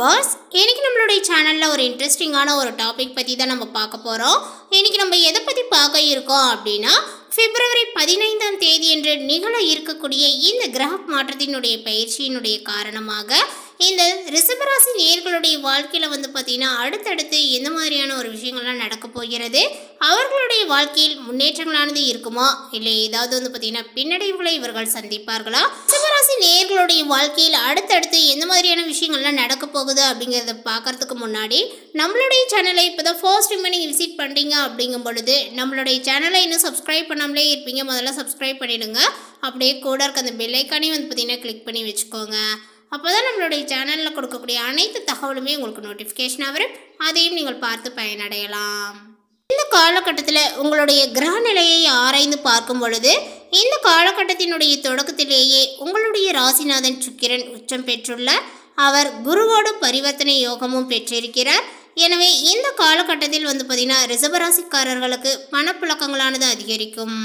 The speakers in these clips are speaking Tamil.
வியூவர்ஸ் இன்னைக்கு நம்மளுடைய சேனலில் ஒரு இன்ட்ரெஸ்டிங்கான ஒரு டாபிக் பற்றி தான் நம்ம பார்க்க போகிறோம் இன்றைக்கி நம்ம எதை பற்றி பார்க்க இருக்கோம் அப்படின்னா பிப்ரவரி பதினைந்தாம் தேதி என்று நிகழ இருக்கக்கூடிய இந்த கிரக மாற்றத்தினுடைய பயிற்சியினுடைய காரணமாக இந்த ரிஷபராசி நேர்களுடைய வாழ்க்கையில் வந்து பார்த்திங்கன்னா அடுத்தடுத்து எந்த மாதிரியான ஒரு விஷயங்கள்லாம் நடக்க போகிறது? அவர்களுடைய வாழ்க்கையில் முன்னேற்றங்களானது இருக்குமா? இல்லை ஏதாவது வந்து பார்த்திங்கன்னா பின்னடைவுகளை இவர்கள் சந்திப்பார்களா? ரிஷபராசி நேர்களுடைய வாழ்க்கையில் அடுத்தடுத்து எந்த மாதிரியான விஷயங்கள்லாம் நடக்க போகுது அப்படிங்கிறத பார்க்கறதுக்கு முன்னாடி நம்மளுடைய சேனலை இப்போ தான் ஃபர்ஸ்ட் டைம் நீங்கள் விசிட் பண்ணுறீங்க அப்படிங்கும் பொழுது நம்மளுடைய சேனலை இன்னும் சப்ஸ்கிரைப் பண்ணாமலே இருப்பீங்க. முதல்ல சப்ஸ்கிரைப் பண்ணிவிடுங்க அப்படியே கூட இருக்க அந்த பெல்லைக்கானே வந்து பார்த்தீங்கன்னா கிளிக் பண்ணி வச்சுக்கோங்க. அப்போ தான் நம்மளுடைய சேனலில் கொடுக்கக்கூடிய அனைத்து தகவலுமே உங்களுக்கு நோட்டிஃபிகேஷனாக வரும் அதையும் நீங்கள் பார்த்து பயனடையலாம். இந்த காலகட்டத்தில் உங்களுடைய கிரக நிலையை ஆராய்ந்து பார்க்கும் பொழுது இந்த காலகட்டத்தினுடைய தொடக்கத்திலேயே உங்களுடைய ராசிநாதன் சுக்கிரன் உச்சம் பெற்றுள்ள அவர் குருவோடு பரிவர்த்தனை யோகமும் பெற்றிருக்கிறார். எனவே இந்த காலகட்டத்தில் வந்து பார்த்தீங்கன்னா ரிசர்வராசிக்காரர்களுக்கு பணப்புழக்கங்களானது அதிகரிக்கும்.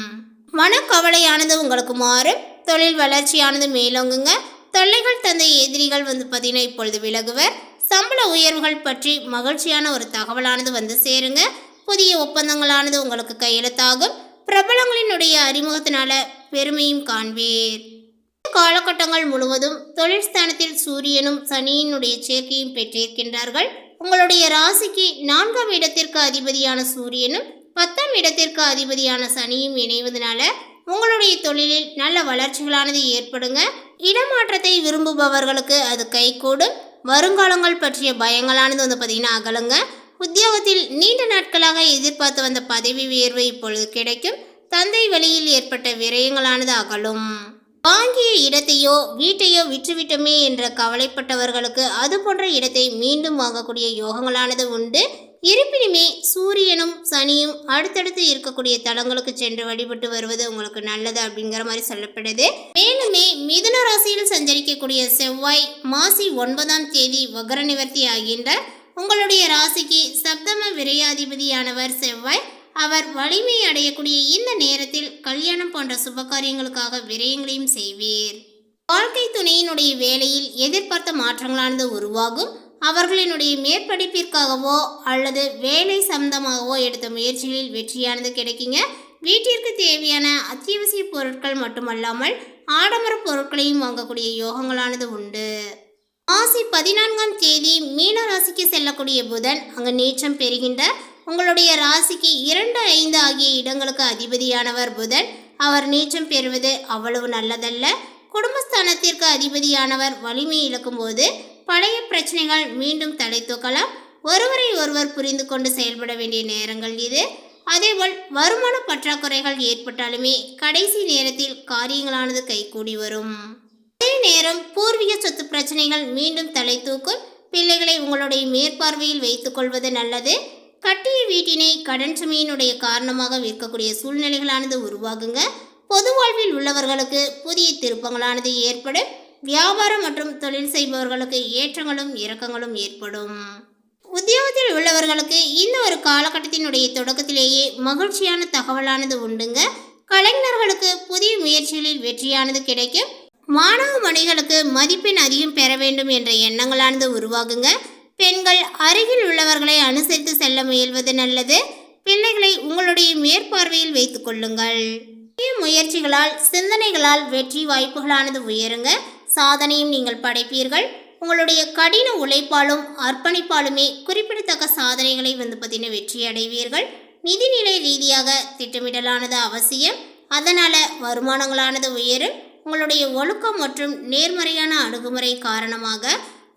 மனக்கவலையானது உங்களுக்கு மாறும். தொழில் வளர்ச்சியானது மேலோங்குங்க. தொல்லைகள் தந்த எதிரிகள் வந்து பார்த்தீங்கன்னா இப்பொழுது விலகுவர். சம்பள உயர்வுகள் பற்றி மகிழ்ச்சியான ஒரு தகவலானது வந்து சேருங்க. புதிய ஒப்பந்தங்களானது உங்களுக்கு கையெழுத்தாகும் பிரபலங்களினுடைய அறிமுகத்தினால பெருமையும் காண்பீர். காலகட்டங்கள் முழுவதும் தொழில் ஸ்தானத்தில் சூரியனும் சனியினுடைய சேர்க்கையும் பெற்றிருக்கின்றார்கள். உங்களுடைய ராசிக்கு நான்காம் இடத்திற்கு அதிபதியான சூரியனும் பத்தாம் இடத்திற்கு அதிபதியான சனியும் இணைவதனால உங்களுடைய தொழிலில் நல்ல வளர்ச்சிகளானது ஏற்படுங்க. இடமாற்றத்தை விரும்புபவர்களுக்கு அது கைகூடும். வருங்காலங்கள் பற்றிய பயங்களானது வந்து பார்த்தீங்கன்னா அகலுங்க. உத்தியோகத்தில் நீண்ட நாட்களாக எதிர்பார்த்து வந்த பதவி உயர்வு இப்பொழுது கிடைக்கும். தந்தை வழியில் ஏற்பட்ட விரயங்களானது அகலும். வாங்கிய இடத்தையோ வீட்டையோ விற்றுவிட்டோமே என்ற கவலைப்பட்டவர்களுக்கு அது போன்ற இடத்தை மீண்டும் வாங்கக்கூடிய யோகங்களானது உண்டு. இருப்பினுமே சூரியனும் சனியும் அடுத்தடுத்து இருக்கக்கூடிய தலங்களுக்கு சென்று வழிபட்டு வருவது உங்களுக்கு நல்லது அப்படிங்கிற மாதிரி சொல்லப்படுது. மேலுமே மிதுன ராசியில் சஞ்சரிக்கக்கூடிய செவ்வாய் மாசி ஒன்பதாம் தேதி வக்ர நிவர்த்தி ஆகின்ற உங்களுடைய ராசிக்கு சப்தம விரையாதிபதியானவர் செவ்வாய். அவர் வலிமை அடையக்கூடிய இந்த நேரத்தில் கல்யாணம் போன்ற சுபகாரியங்களுக்காக விரயங்களையும் செய்வீர். வாழ்க்கை துணையினுடைய வேலையில் எதிர்பார்த்த மாற்றங்களானது உருவாகும். அவர்களினுடைய மேற்படிப்பிற்காகவோ அல்லது வேலை சம்பந்தமாகவோ எடுத்த முயற்சிகளில் வெற்றியானது கிடைக்குங்க. வீட்டிற்கு தேவையான அத்தியாவசிய பொருட்கள் மட்டுமல்லாமல் ஆடம்பர பொருட்களையும் வாங்கக்கூடிய யோகங்களானது உண்டு. மாசி பதினான்காம் தேதி மீன ராசிக்கு செல்லக்கூடிய புதன் அங்கு நீச்சம் பெறுகின்ற உங்களுடைய ராசிக்கு இரண்டு ஐந்து ஆகிய இடங்களுக்கு அதிபதியானவர் புதன். அவர் நீச்சம் பெறுவது அவ்வளவு நல்லதல்ல. குடும்பஸ்தானத்திற்கு அதிபதியானவர் வலிமை இழக்கும்போது பழைய பிரச்சனைகள் மீண்டும் தலை தூக்கலாம். ஒருவரை ஒருவர் புரிந்து கொண்டு செயல்பட வேண்டிய நேரங்கள் இது. அதேபோல் வருமான பற்றாக்குறைகள் ஏற்பட்டாலுமே கடைசி நேரத்தில் காரியங்களானது கைகூடி வரும். அதே நேரம் பூர்வீக சொத்து பிரச்சனைகள் மீண்டும் தலை தூக்கும். பிள்ளைகளை உங்களுடைய மேற்பார்வையில் வைத்துக் கொள்வது நல்லது. கட்டிய வீட்டினை கடன் சுமையினுடைய காரணமாக விற்கக்கூடிய சூழ்நிலைகளானது உருவாகுங்க. பொது வாழ்வில் உள்ளவர்களுக்கு புதிய திருப்பங்களானது ஏற்படும். வியாபாரம் மற்றும் தொழில் செய்பவர்களுக்கு ஏற்றங்களும் இறக்கங்களும் ஏற்படும். உத்தியோகத்தில் உள்ளவர்களுக்கு இந்த ஒரு காலகட்டத்தினுடைய தொடக்கத்திலேயே மகிழ்ச்சியான தகவலானது உண்டுங்க. கலைஞர்களுக்கு புதிய முயற்சிகளில் வெற்றியானது கிடைக்கும். மாணவ மணிகளுக்கு மதிப்பெண் அதிகம் பெற வேண்டும் என்ற எண்ணங்களானது உருவாகுங்க. பெண்கள் அருகில் உள்ளவர்களை அனுசரித்து செல்ல முயல்வது நல்லது. பிள்ளைகளை உங்களுடைய மேற்பார்வையில் வைத்துக் கொள்ளுங்கள். முயற்சிகளால் சிந்தனைகளால் வெற்றி வாய்ப்புகளானது உயருங்க. சாதனையும் நீங்கள் படைப்பீர்கள். உங்களுடைய கடின உழைப்பாலும் அர்ப்பணிப்பாலுமே குறிப்பிடத்தக்க சாதனைகளை வந்து பார்த்தீங்கன்னா வெற்றி அடைவீர்கள் நிதிநிலை ரீதியாக திட்டமிடலானது அவசியம். அதனால் வருமானங்களானது உயரும். உங்களுடைய ஒழுக்கம் மற்றும் நேர்மறையான அணுகுமுறை காரணமாக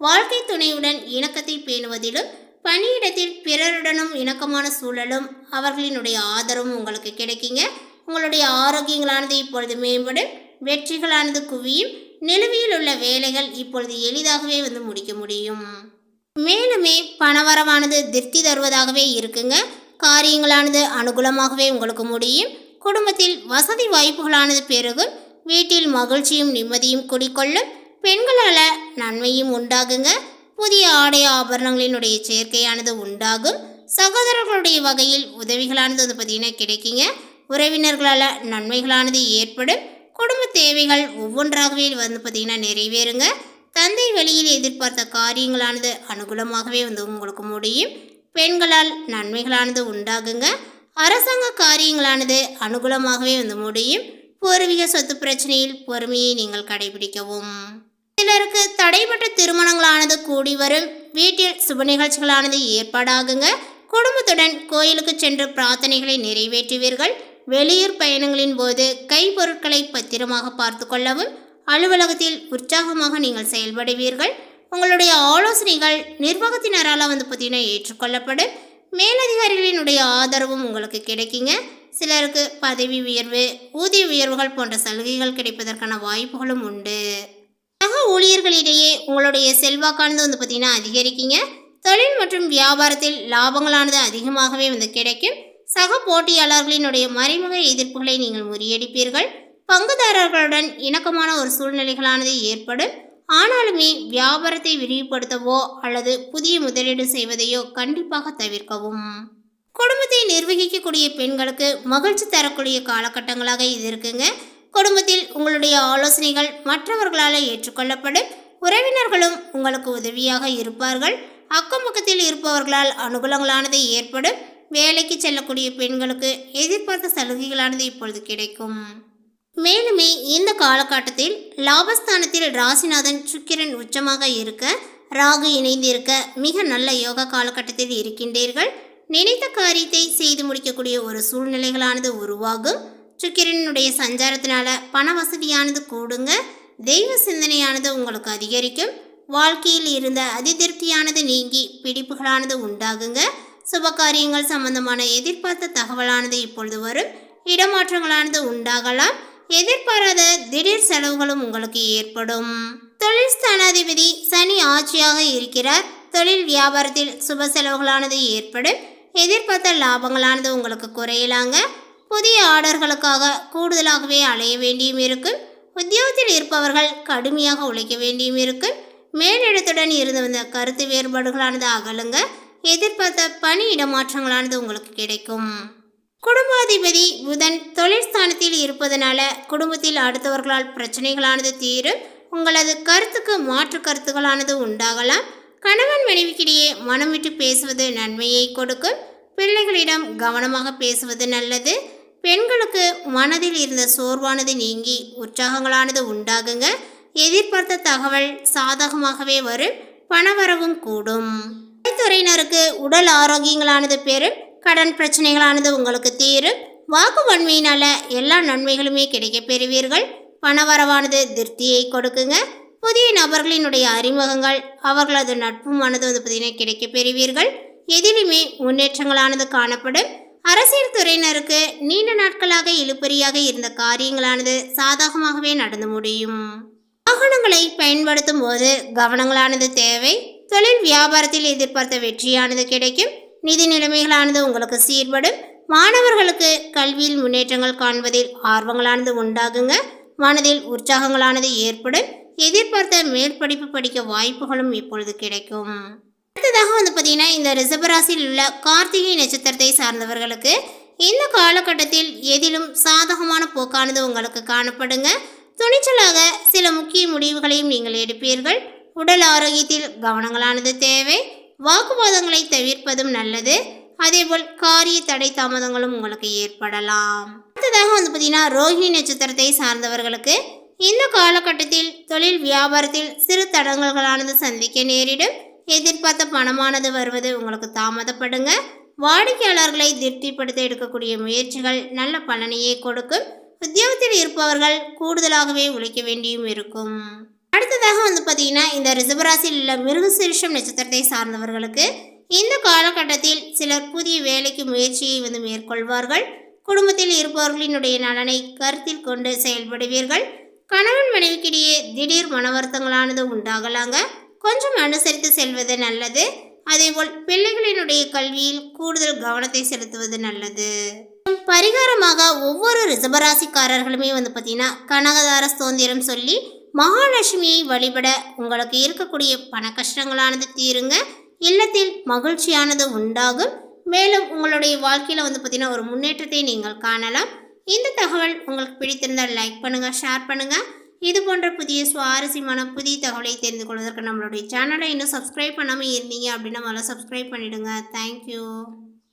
வாழ்க்கை துணையுடன் இணக்கத்தை பேணுவதிலும் பணியிடத்தில் பிறருடனும் இணக்கமான சூழலும் அவர்களினுடைய ஆதரவும் உங்களுக்கு கிடைக்குங்க. உங்களுடைய ஆரோக்கியங்களானது இப்பொழுது மேம்படும். வெற்றிகளானது குவியும். நிலுவையில் உள்ள வேலைகள் இப்பொழுது எளிதாகவே வந்து முடிக்க முடியும். மேலுமே பணவரவானது திருப்தி தருவதாகவே இருக்குங்க. காரியங்களானது அனுகூலமாகவே உங்களுக்கு முடியும். குடும்பத்தில் வசதி வாய்ப்புகளானது பெருகும் வீட்டில் மகிழ்ச்சியும் நிம்மதியும் குடிக்கொள்ளும் பெண்களால் நன்மையும் உண்டாகுங்க. புதிய ஆடை ஆபரணங்களினுடைய சேர்க்கையானது உண்டாகும். சகோதரர்களுடைய வகையில் உதவிகளானது வந்து பார்த்திங்கன்னா கிடைக்குங்க. உறவினர்களால் நன்மைகளானது ஏற்படும். குடும்ப தேவைகள் ஒவ்வொன்றாகவே வந்து பார்த்தீங்கன்னா நிறைவேறுங்க. தந்தை வழியில் எதிர்பார்த்த காரியங்களானது அனுகூலமாகவே வந்து உங்களுக்கு முடியும். பெண்களால் நன்மைகளானது உண்டாகுங்க. அரசாங்க காரியங்களானது அனுகூலமாகவே வந்து முடியும். பூர்வீக சொத்து பிரச்சனையில் பொறுமையை நீங்கள் கடைபிடிக்கவும். சிலருக்கு தடைப்பட்ட திருமணங்களானது கூடி வரும். வீட்டில் சுப நிகழ்ச்சிகளானது ஏற்பாடாகுங்க. குடும்பத்துடன் கோயிலுக்கு சென்று பிரார்த்தனைகளை நிறைவேற்றுவீர்கள். வெளியூர் பயணங்களின் போது கைப்பொருட்களை பத்திரமாக பார்த்து கொள்ளவும் அலுவலகத்தில் உற்சாகமாக நீங்கள் செயல்படுவீர்கள். உங்களுடைய ஆலோசனைகள் நிர்வாகத்தினரால் வந்து பார்த்தீங்கன்னா ஏற்றுக்கொள்ளப்படும். மேலதிகாரிகளினுடைய ஆதரவும் உங்களுக்கு கிடைக்குங்க. சிலருக்கு பதவி உயர்வு ஊதிய உயர்வுகள் போன்ற சலுகைகள் கிடைப்பதற்கான வாய்ப்புகளும் உண்டு. சக ஊழியர்களிடையே உங்களுடைய செல்வாக்கானது வந்து பார்த்தீங்கன்னா அதிகரிக்குங்க. தொழில் மற்றும் வியாபாரத்தில் லாபங்களானது அதிகமாகவே வந்து கிடைக்கும். சக போட்டியாளர்களினுடைய மறைமுக எதிர்ப்புகளை நீங்கள் முறியடிப்பீர்கள். பங்குதாரர்களுடன் இணக்கமான ஒரு சூழ்நிலைகளானது ஏற்படும். ஆனாலுமே வியாபாரத்தை விரிவுபடுத்தவோ அல்லது புதிய முதலீடு செய்வதையோ கண்டிப்பாக தவிர்க்கவும். குடும்பத்தை நிர்வகிக்கக்கூடிய பெண்களுக்கு மகிழ்ச்சி தரக்கூடிய காலகட்டங்களாக இது இருக்குங்க. குடும்பத்தில் உங்களுடைய ஆலோசனைகள் மற்றவர்களால் ஏற்றுக்கொள்ளப்படும். உறவினர்களும் உங்களுக்கு உதவியாக இருப்பார்கள். அக்கம் பக்கத்தில் இருப்பவர்களால் அனுகூலங்களானது ஏற்படும். வேலைக்கு செல்லக்கூடிய பெண்களுக்கு எதிர்பார்த்த சலுகைகளானது இப்பொழுது கிடைக்கும். மேலுமே இந்த காலகட்டத்தில் லாபஸ்தானத்தில் ராசிநாதன் சுக்கிரன் உச்சமாக இருக்க ராகு இணைந்திருக்க மிக நல்ல யோகா காலகட்டத்தில் இருக்கின்றீர்கள். நினைத்த காரியத்தை செய்து முடிக்கக்கூடிய ஒரு சூழ்நிலைகளானது உருவாகும். சுக்கிரனுடைய சஞ்சாரத்தினால பண வசதியானது கூடுங்க. தெய்வ சிந்தனையானது உங்களுக்கு அதிகரிக்கும். வாழ்க்கையில் இருந்த அதிதிருப்தியானது நீங்கி பிடிப்புகளானது உண்டாகுங்க. சுபகாரியங்கள் சம்பந்தமான எதிர்பார்த்த தகவலானது இப்பொழுது வரும். இடமாற்றங்களானது உண்டாகலாம். எதிர்பாராத திடீர் செலவுகளும் உங்களுக்கு ஏற்படும். தொழில் ஸ்தானாதிபதி சனி ஆட்சியாக இருக்கிறார். தொழில் வியாபாரத்தில் சுப செலவுகளானது ஏற்படும். எதிர்பார்த்த லாபங்களானது உங்களுக்கு குறையலாங்க. புதிய ஆர்டர்களுக்காக கூடுதலாகவே அலைய வேண்டியும் இருக்கும். உத்தியோகத்தில் இருப்பவர்கள் கடுமையாக உழைக்க வேண்டியும் இருக்கும். மேலிடத்துடன் இருந்து வந்த கருத்து வேறுபாடுகளானது அகலுங்க. எதிர்பார்த்த பணி இடமாற்றங்களானது உங்களுக்கு கிடைக்கும். குடும்பாதிபதி புதன் தொழில் இருப்பதனால குடும்பத்தில் அடுத்தவர்களால் பிரச்சனைகளானது தீரும் உங்களது கருத்துக்கு மாற்று கருத்துக்களானது உண்டாகலாம். கணவன் மனைவிக்கிடையே மனம் விட்டு பேசுவது நன்மையை கொடுக்கும். பிள்ளைகளிடம் கவனமாக பேசுவது நல்லது. பெண்களுக்கு மனதில் இருந்த சோர்வானது நீங்கி உற்சாகங்களானது உண்டாகுங்க. எதிர்பார்த்த தகவல் சாதகமாகவே வரும். பணவரவும் கூடும். துறையினருக்கு உடல் ஆரோக்கியங்களானது பெரும் கடன் பிரச்சனைகளானது உங்களுக்கு தீரும் வாக்கு வன்மையினால எல்லா நன்மைகளுமே கிடைக்கப் பெறுவீர்கள். பணவரவானது திருப்தியை கொடுக்குங்க. புதிய நபர்களினுடைய அறிமுகங்கள் அவர்களது நட்புமானது வந்து பார்த்தீங்கன்னா கிடைக்கப் பெறுவீர்கள். எதிலுமே முன்னேற்றங்களானது காணப்படும். அரசியல் துறையினருக்கு நீண்ட நாட்களாக இழுபறியாக இருந்த காரியங்களானது சாதகமாகவே நடந்து முடியும். வாகனங்களை பயன்படுத்தும் போது கவனங்களானது தேவை. தொழில் வியாபாரத்தில் எதிர்பார்த்த வெற்றியானது கிடைக்கும். நிதி நிலைமைகளானது உங்களுக்கு சீர்படும். மாணவர்களுக்கு கல்வியில் முன்னேற்றங்கள் காண்பதில் ஆர்வங்களானது உண்டாகுங்க. மனதில் உற்சாகங்களானது ஏற்படும். எதிர்பார்த்த மேற்படிப்பு படிக்க வாய்ப்புகளும் இப்பொழுது கிடைக்கும். அடுத்ததாக வந்து பார்த்தீங்கன்னா இந்த ரிசபராசியில் உள்ள கார்த்திகை நட்சத்திரத்தை சார்ந்தவர்களுக்கு இந்த காலகட்டத்தில் எதிலும் சாதகமான போக்கானது உங்களுக்கு காணப்படுங்க. துணிச்சலாக சில முக்கிய முடிவுகளையும் நீங்கள் எடுப்பீர்கள். உடல் ஆரோக்கியத்தில் கவனங்களானது தேவை. வாக்குவாதங்களை தவிர்ப்பதும் நல்லது. அதேபோல் காரிய தடை தாமதங்களும் உங்களுக்கு ஏற்படலாம். அடுத்ததாக வந்து பார்த்தீங்கன்னா ரோஹிணி நட்சத்திரத்தை சார்ந்தவர்களுக்கு இந்த காலகட்டத்தில் தொழில் வியாபாரத்தில் சிறு தடங்கல்களானது சந்திக்க நேரிடும். எதிர்பார்த்த பணமானது வருவது உங்களுக்கு தாமதப்படுங்க. வாடிக்கையாளர்களை திருப்திப்படுத்த எடுக்கக்கூடிய முயற்சிகள் நல்ல பலனையே கொடுக்கும். உத்தியோகத்தில் இருப்பவர்கள் கூடுதலாகவே உழைக்க வேண்டியும் இருக்கும். அடுத்ததாக வந்து பார்த்தீங்கன்னா இந்த ரிசபராசியில் உள்ள மிருகசீரிஷம் நட்சத்திரத்தை சார்ந்தவர்களுக்கு இந்த காலகட்டத்தில் சிலர் புதிய வேலைக்கு முயற்சியை வந்து மேற்கொள்வார்கள். குடும்பத்தில் இருப்பவர்களினுடைய நலனை கருத்தில் கொண்டு செயல்படுவீர்கள். கணவன் மனைவிக்கிடையே திடீர் மனவருத்தங்களானது உண்டாகலாங்க. கொஞ்சம் அனுசரித்து செல்வது நல்லது. அதேபோல் பிள்ளைகளினுடைய கல்வியில் கூடுதல் கவனத்தை செலுத்துவது நல்லது. பரிகாரமாக ஒவ்வொரு ரிசபராசிக்காரர்களுமே வந்து பார்த்தீங்கன்னா கனகதார ஸ்தோந்திரம் சொல்லி மகாலட்சுமியை வழிபட உங்களுக்கு இருக்கக்கூடிய பண கஷ்டங்களானது தீருங்க. இல்லத்தில் மகிழ்ச்சியானது உண்டாகும். மேலும் உங்களுடைய வாழ்க்கையில் வந்து பார்த்திங்கன்னா ஒரு முன்னேற்றத்தை நீங்கள் காணலாம். இந்த தகவல் உங்களுக்கு பிடித்திருந்தால் லைக் பண்ணுங்கள் ஷேர் பண்ணுங்கள் இது போன்ற புதிய சுவாரஸ்யமான புதிய தகவலை தெரிந்து கொள்வதற்கு நம்மளுடைய சேனலை இன்னும் சப்ஸ்கிரைப் பண்ணாமல் இருந்தீங்க அப்படின்னா முதல்ல சப்ஸ்கிரைப் பண்ணிவிடுங்க தேங்க்யூ